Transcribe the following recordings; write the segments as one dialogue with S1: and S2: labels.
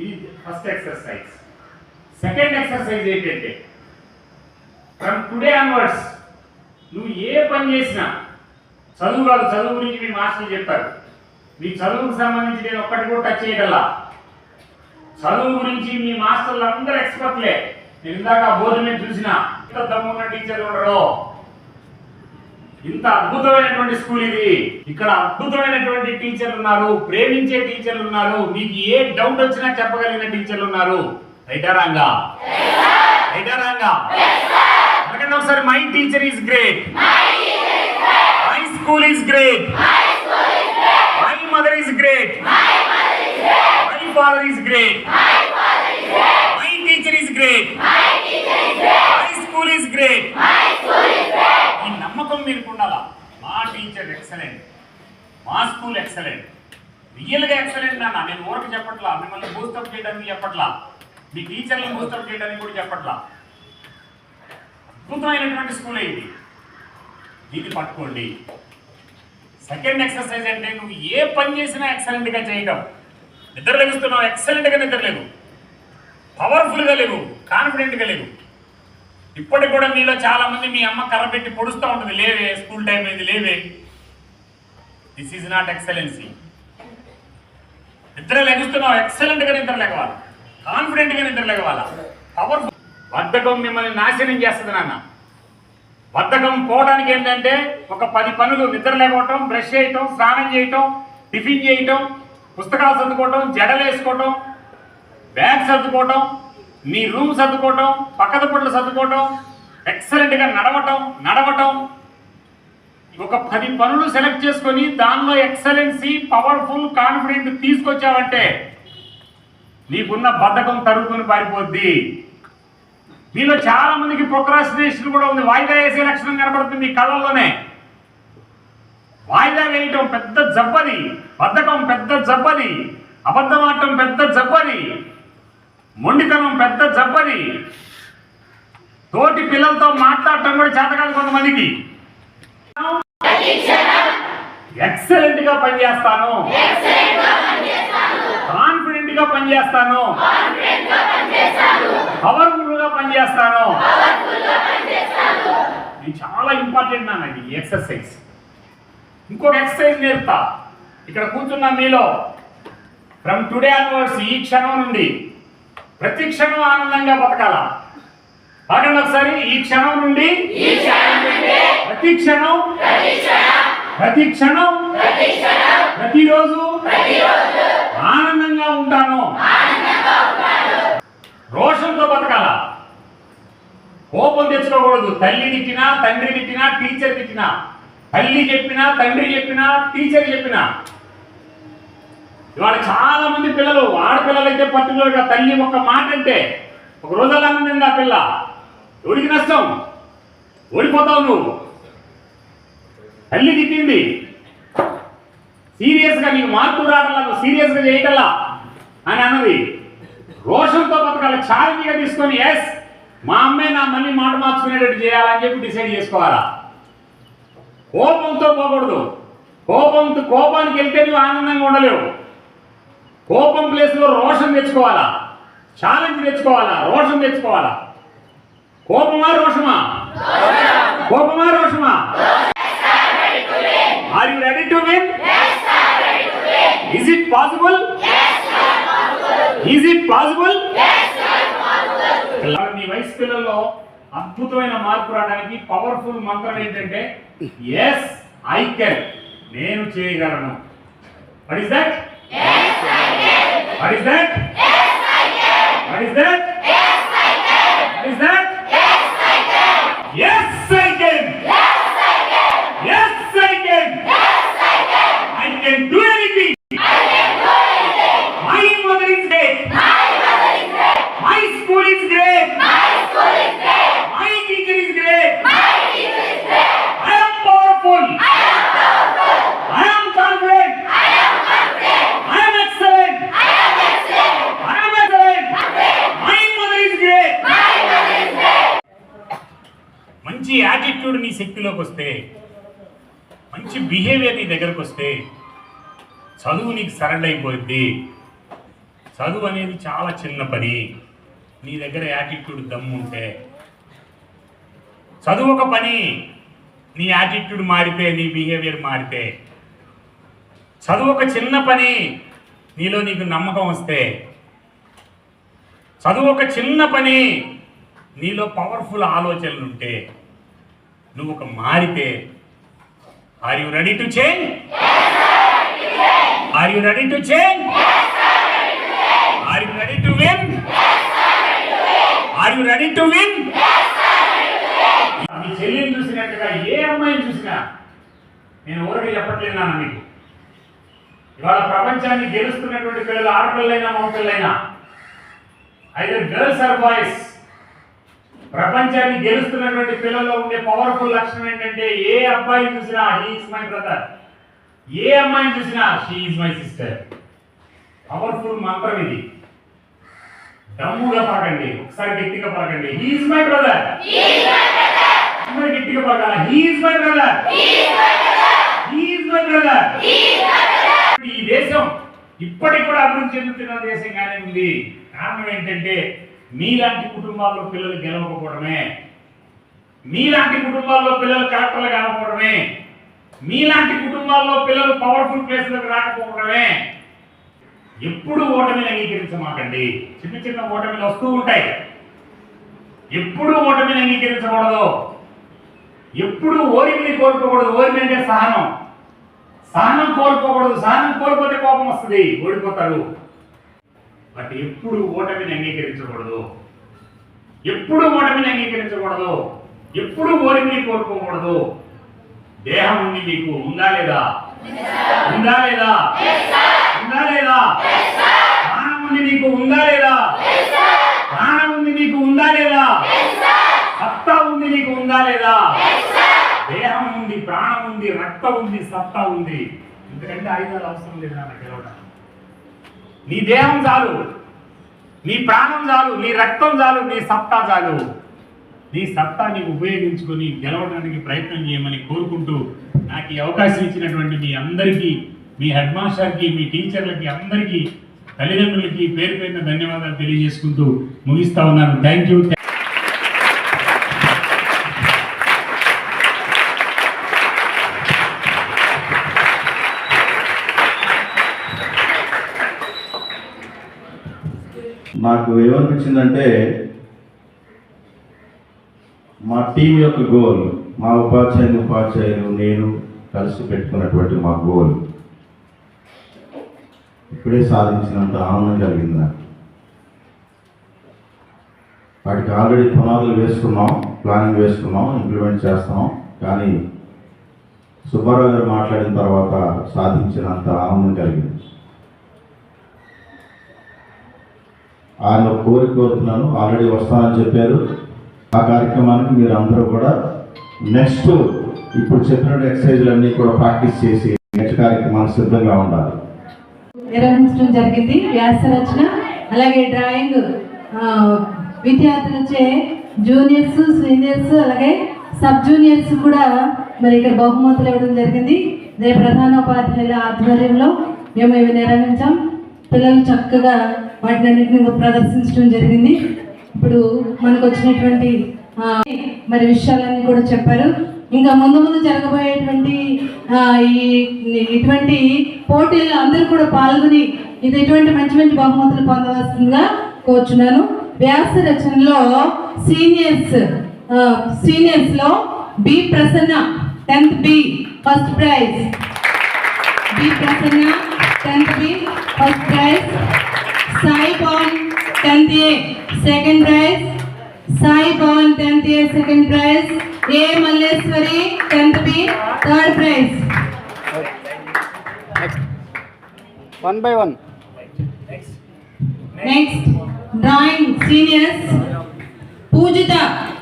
S1: ఇది first exercise. Second exercise ఏంటంటే from today onwards నువ్వు ఏ పని చేసినా చదువు కాదు చదువు గురించి మీ మాస్టర్లు చెప్పారు మీ చదువుకు సంబంధించి నేను ఒక్కటి కూడా టచ్ చేయగల. చదువు గురించి మీ మాస్టర్లు అందరూ ఎక్స్పర్ట్లే నేను ఇందాక ఆ బోర్డు మీద చూసిన ఇంత దమ్మున్న టీచర్లు ఉండరు ఇంత అద్భుతమైనటువంటి స్కూల్ ఇది. ఇక్కడ అద్భుతమైనటువంటి టీచర్లు ఉన్నారు ప్రేమించే టీచర్లు ఉన్నారు మీకు ఏ డౌట్ వచ్చినా చెప్పగలిగిన టీచర్లు ఉన్నారు. రైటా రాంగా? రైటా రాంగా? ఒకసారి my teacher is great my school is great my mother is great my father is great my teacher is great my school is great ఈ నమ్మకం మీకు ఉండాలా మా టీచర్ ఎక్సలెంట్ మా స్కూల్ ఎక్సలెంట్ రియల్గా ఎక్సలెంట్ అన్న నేను ఊరకు చెప్పట్లా మిమ్మల్ని బూస్టప్ చేయడానికి చెప్పట్లా. మీ టీచర్లను బూస్టప్ చేయడానికి కూడా చెప్పట్లా. అద్భుతమైనటువంటి స్కూల్ ఇది. దీన్ని పట్టుకోండి. సెకండ్ ఎక్సర్సైజ్ అంటే నువ్వు ఏ పని చేసినా ఎక్సలెంట్గా చేయటం నిద్ర లెగుస్తున్నావు ఎక్సలెంట్గా నిద్ర లేవు. పవర్ఫుల్గా లేవు కాన్ఫిడెంట్గా లేవు. ఇప్పటికి కూడా మీలో చాలా మంది మీ అమ్మ కర్ర పెట్టి పొడుస్తూ ఉంటుంది. లేవే స్కూల్ టైం అయింది లేవే. దిస్ ఈజ్ నాట్ ఎక్సలెన్సీ నిద్ర లెగుస్తున్నావు ఎక్సలెంట్గా నిద్ర లేవాలి. కాన్ఫిడెంట్గా నిద్ర పవర్ఫుల్ బద్ధకం మిమ్మల్ని నాశనం చేస్తుంది నాన్న. బద్ధకం పోవడానికి ఏంటంటే ఒక పది పనులు నిద్ర లేకపోవటం బ్రష్ చేయటం స్నానం చేయటం టిఫిన్ చేయటం పుస్తకాలు సర్దుకోవటం జడలు వేసుకోవటం బ్యాగ్ సర్దుకోవటం మీ రూమ్ సర్దుకోవటం పక్కన పొట్లు సర్దుకోవటం ఎక్సలెంట్గా నడవటం నడవటం. ఒక పది పనులు సెలెక్ట్ చేసుకొని దానిలో ఎక్సలెన్సీ పవర్ఫుల్ కాన్ఫిడెంట్ తీసుకొచ్చావంటే నీకున్న బద్ధకం తరుగుకొని పారిపోద్ది. మీలో చాలా మందికి ప్రొక్రాస్టినేషన్ కూడా ఉంది. వాయిదా వేసే లక్షణం కనబడుతుంది మీ కళ్ళల్లోనే. వాయిదా వేయటం పెద్ద జబ్బది. బద్ధకం పెద్ద జబ్బది. అబద్ధం ఆడటం పెద్ద జబ్బది. మొండితనం పెద్ద జబ్బది. తోటి పిల్లలతో మాట్లాడటం కూడా చేతకాదు కొంతమందికి. ఎక్సలెంట్గా పనిచేస్తాను. కాన్ఫిడెంట్గా పనిచేస్తాను. పవర్ఫుల్గా పనిచేస్తాను. ఇది చాలా ఇంపార్టెంట్ నాన్న ఇది ఎక్సర్సైజ్. ఇంకొక ఎక్సర్సైజ్ నేర్పుతా. ఇక్కడ కూర్చున్న మీలో. ఫ్రమ్ టుడే ఆన్వర్డ్స్ ఈ క్షణం నుండి. ప్రతి క్షణం ఆనందంగా బతకాల. పాడండి ఒకసారి ఈ క్షణం నుండి. ప్రతి క్షణం. ప్రతి క్షణం. ప్రతిరోజు ఆనందంగా ఉంటాను. రోషంతో బతకాల. కోపం తెచ్చుకోకూడదు. తల్లి తిట్టినా తండ్రి తిట్టినా టీచర్ తిట్టినా. తల్లి చెప్పినా తండ్రి చెప్పినా టీచర్ చెప్పినా. ఇవాళ చాలా మంది పిల్లలు ఆడపిల్లలైతే పర్టికులర్గా తల్లి ఒక మాట అంటే ఒక రోజుల ఆనందంగా ఆ పిల్ల. ఎవరికి నష్టం? ఓడిపోతావు నువ్వు. తల్లి తిట్టింది. సీరియస్గా నీకు మార్పులు రావట్లా నువ్వు సీరియస్గా చేయటల్లా అని అన్నది. రోషంతో బతకాలి ఛాలెంజ్గా తీసుకొని ఎస్ మా అమ్మే నా మళ్ళీ మాట మార్చుకునేటట్టు చేయాలని చెప్పి డిసైడ్ చేసుకోవాలా? కోపంతో పోకూడదు. కోపంతో కోపానికి వెళ్తే నువ్వు ఆనందంగా ఉండలేవు. కోపం ప్లేస్లో రోషం తెచ్చుకోవాలా? ఛాలెంజ్ తెచ్చుకోవాలా? రోషం తెచ్చుకోవాలా? కోపమా రోషమా? కోపమా రోషమా? Are you ready to win is it possible is it possible మీ వయసు పిల్లల్లో అద్భుతమైన మార్పు రావడానికి పవర్ఫుల్ మంత్రం ఏంటంటే ఎస్ ఐ కెన్ నేను చేయగలను. What is that what is that what is that what is that yes I can yes I can I can do anything my mother is great my school is great my teacher is great I am powerful I am confident I am excellent I am excellent my mother is great మంచి attitude నీ శక్తిలోకి వస్తే మంచి behaviour నీ దగ్గరకు వస్తే చదువు నీకు సరళ అయిపోద్ది చదువు అనేది చాలా చిన్న పని. నీ దగ్గర యాటిట్యూడ్ దమ్ము ఉంటే చదువు ఒక పని. నీ యాటిట్యూడ్ మారితే నీ బిహేవియర్ మారితే చదువు ఒక చిన్న పని. నీలో నీకు నమ్మకం వస్తే చదువు ఒక చిన్న పని. నీలో పవర్ఫుల్ ఆలోచనలు ఉంటే నువ్వు ఒక మారితే are you ready to change are you ready to change are you ready to win are you ready to win మీ చెల్లిని చూసినట్టుగా ఏ అమ్మాయిని చూసినా నేను ఊరికి చెప్పట్లేనా మీకు? ఇవాళ ప్రపంచాన్ని గెలుస్తున్నటువంటి పిల్లలు ఆడపిల్లైనా మగపిల్లైనా ఐదర్ గర్ల్స్ ఆర్ బాయ్స్ ప్రపంచాన్ని గెలుస్తున్నటువంటి పిల్లల్లో ఉండే పవర్ఫుల్ లక్షణం ఏంటంటే ఏ అబ్బాయిని చూసినా హీఈస్ మై బ్రదర్ ఏ అమ్మాయిని చూసినా షీఈస్ మై సిస్టర్ పవర్ఫుల్ మంత్రం ఇది. దమ్ముగా పలకండి ఒకసారి గట్టిగా పలకండి. హీఈస్ మై బ్రదర్ అందరూ గట్టిగా పలకాల? He is my brother he is my brother ఈ దేశం ఇప్పటికి కూడా అభివృద్ధి చెందుతున్న దేశంగానే ఉంది కారణం ఏంటంటే మీలాంటి కుటుంబాల్లో పిల్లలు గెలవకపోవడమే. మీలాంటి కుటుంబాల్లో పిల్లలు కలెక్టర్లు కాకపోవడమే. మీలాంటి కుటుంబాల్లో పిల్లలు పవర్ఫుల్ ప్లేస్లకు రాకపోవడమే. ఎప్పుడు ఓటమిని అంగీకరించమాకండి. చిన్న చిన్న ఓటమిలు వస్తూ ఉంటాయి. ఎప్పుడు ఓటమిని అంగీకరించకూడదు. ఎప్పుడు ఓరిమిని కోరుకోకూడదు ఓరిమి అంటే సహనం. సహనం కోల్పోకూడదు. సహనం కోల్పోతే కోపం వస్తుంది. ఓడిపోతారు. బట్ ఎప్పుడు ఓటమిని అంగీకరించకూడదు. ఎప్పుడు ఓటమిని అంగీకరించకూడదు. ఎప్పుడు ఓరిమిని కోరుకోకూడదు. దేహం ఉంది మీకు ఉందా లేదా? ఉందా లేదా? ఉందా లేదా? ప్రాణం ఉంది నీకు ఉందా లేదా? ప్రాణం ఉంది నీకు ఉందా లేదా? సత్తా ఉంది నీకు ఉందా లేదా? దేహం ఉంది ప్రాణం ఉంది రక్తం ఉంది సత్తా ఉంది. ఎందుకంటే ఆయుధాలు అవసరం లేదు నాకు గెలవడానికి. నీ దేహం చాలు నీ ప్రాణం చాలు నీ రక్తం చాలు నీ సత్తా చాలు. నీ సత్తాని ఉపయోగించుకొని గెలవడానికి ప్రయత్నం చేయమని కోరుకుంటూ నాకు ఈ అవకాశం ఇచ్చినటువంటి మీ అందరికీ మీ హెడ్ మాస్టర్కి మీ టీచర్లకి అందరికీ తల్లిదండ్రులకి పేరు పేరున ధన్యవాదాలు తెలియజేసుకుంటూ ముగిస్తా ఉన్నాను. Thank you.
S2: నాకు ఏమనిపించిందంటే మా టీం యొక్క గోల్ మా ఉపాధ్యాయులు ఉపాధ్యాయులు నేను కలిసి పెట్టుకున్నటువంటి మా గోల్ ఇప్పుడే సాధించినంత ఆనందం కలిగింది నాకు. వాటికి ఆల్రెడీ పునాదులు వేసుకున్నాం ప్లానింగ్ వేసుకున్నాం ఇంప్లిమెంట్ చేస్తాం కానీ సుబ్బారావు గారు మాట్లాడిన తర్వాత సాధించినంత ఆనందం కలిగింది. ఆయన ఒక కోరిక కోరుతున్నాను. ఆల్రెడీ వస్తానని చెప్పారు. ఆ కార్యక్రమానికి మీరు అందరూ కూడా నెక్స్ట్ ఇప్పుడు చెప్పిన ఎక్సర్సైజ్లన్నీ కూడా ప్రాక్టీస్ చేసి నెక్స్ట్ కార్యక్రమానికి సిద్ధంగా ఉండాలి.
S3: నిర్వహించడం జరిగింది. వ్యాస రచన అలాగే డ్రాయింగ్ విద్యార్థులచే జూనియర్స్ సీనియర్స్ అలాగే సబ్ జూనియర్స్ కూడా మరి ఇక్కడ బహుమతులు ఇవ్వడం జరిగింది. రేపు ప్రధానోపాధ్యాయుల ఆధ్వర్యంలో మేము ఇవి నిర్వహించాం. పిల్లలు చక్కగా వాటిని అన్నింటిని ప్రదర్శించడం జరిగింది. ఇప్పుడు మనకు వచ్చినటువంటి మరి విషయాలన్నీ కూడా చెప్పారు. ఇంకా ముందు ముందు జరగబోయేటువంటి ఈ ఇటువంటి పోటీల్లో అందరూ కూడా పాల్గొని ఇది ఇటువంటి మంచి మంచి బహుమతులు పొందవలసిందిగా కోరుచున్నాను. వ్యాస రచనలో seniors సీనియర్స్లో B Prasanna tenth B first prize. B Prasanna tenth B first prize Sai Pavan tenth A second prize Sai Pavan tenth A second prize A Malleswari tenth B third prize
S4: one by one
S3: next drawing seniors Poojitha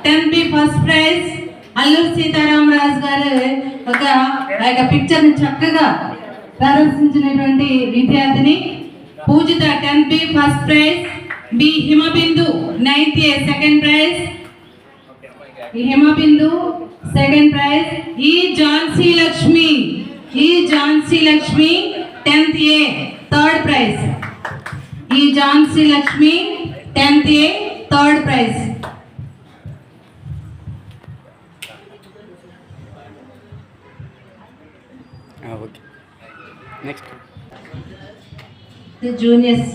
S3: tenth B first prize Alluri Sitaramaraju గారు ఒక ఆ యొక్క పిక్చర్ని చక్కగా ప్రదర్శించినటువంటి విద్యార్థిని Poojitha tenth B first prize B Himabindu ninth A second prize Himabindu second prize E Jhansi Lakshmi E Jhansi Lakshmi tenth A third prize E Jhansi Lakshmi tenth A third prize.
S4: Next
S3: juniors